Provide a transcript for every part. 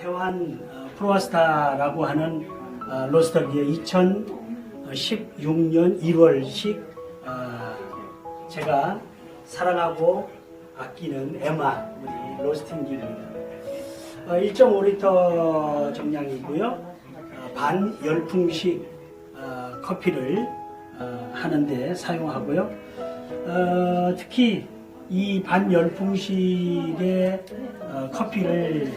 태환 어, 프로아스타라고 하는 어, 로스터기에 2016년 1월식 어, 제가 사랑하고 아끼는 에마 우리 로스팅기입니다. 어, 1.5리터 정량이고요. 어, 반 열풍식 어, 커피를 어, 하는데 사용하고요. 어, 특히 이 반 열풍식의 어, 커피를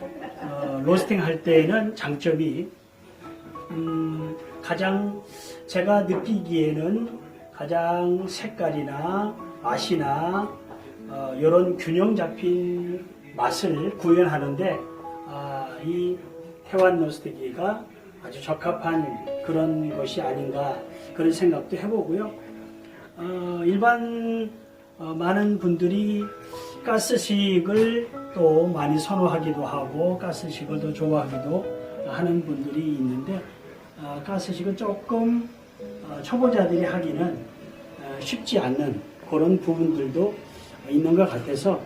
어, 로스팅 할 때에는 장점이 음, 가장 제가 느끼기에는 가장 색깔이나 맛이나 어, 이런 균형 잡힌 맛을 구현하는데 아, 이 태완 로스트기가 아주 적합한 그런 것이 아닌가 그런 생각도 해보고요. 어, 일반 어, 많은 분들이 가스식을 또 많이 선호하기도 하고 가스식을 더 좋아하기도 하는 분들이 있는데 어, 가스식은 조금 어, 초보자들이 하기는 어, 쉽지 않는 그런 부분들도 있는 것 같아서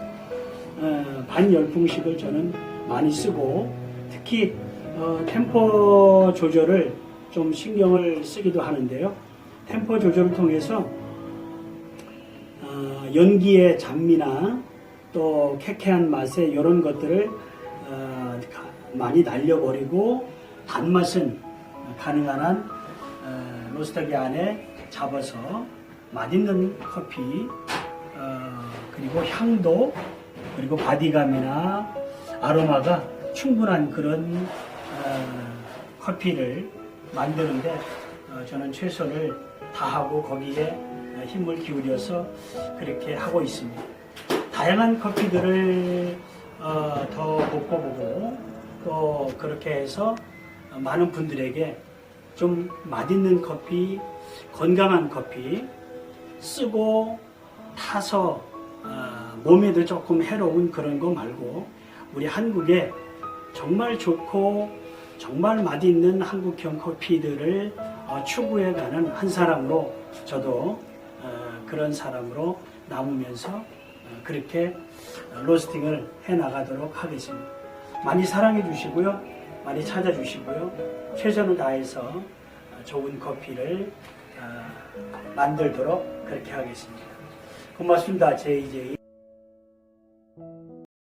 어, 반열풍식을 저는 많이 쓰고 특히 어, 템포 조절을 좀 신경을 쓰기도 하는데요. 템포 조절을 통해서 어, 연기의 잡미나 또 쾌쾌한 맛에 이런 것들을 어, 가- 많이 날려버리고 단맛은 가능한 한 어, 로스터기 안에 잡아서 맛있는 커피 어, 그리고 향도 그리고 바디감이나 아로마가 충분한 그런 어, 커피를 만드는데 어, 저는 최선을 다하고 거기에 어, 힘을 기울여서 그렇게 하고 있습니다. 다양한 커피들을 어, 더 먹어보고 또 그렇게 해서 많은 분들에게 좀 맛있는 커피, 건강한 커피 쓰고 타서 어, 몸에도 조금 해로운 그런 거 말고 우리 한국에 정말 좋고 정말 맛있는 한국형 커피들을 어, 추구해가는 한 사람으로 저도 어, 그런 사람으로 남으면서 어, 그렇게 로스팅을 해 나가도록 하겠습니다. 많이 사랑해 주시고요, 많이 찾아주시고요, 최선을 다해서 어, 좋은 커피를 어, 만들도록 그렇게 하겠습니다. 고맙습니다, JJ.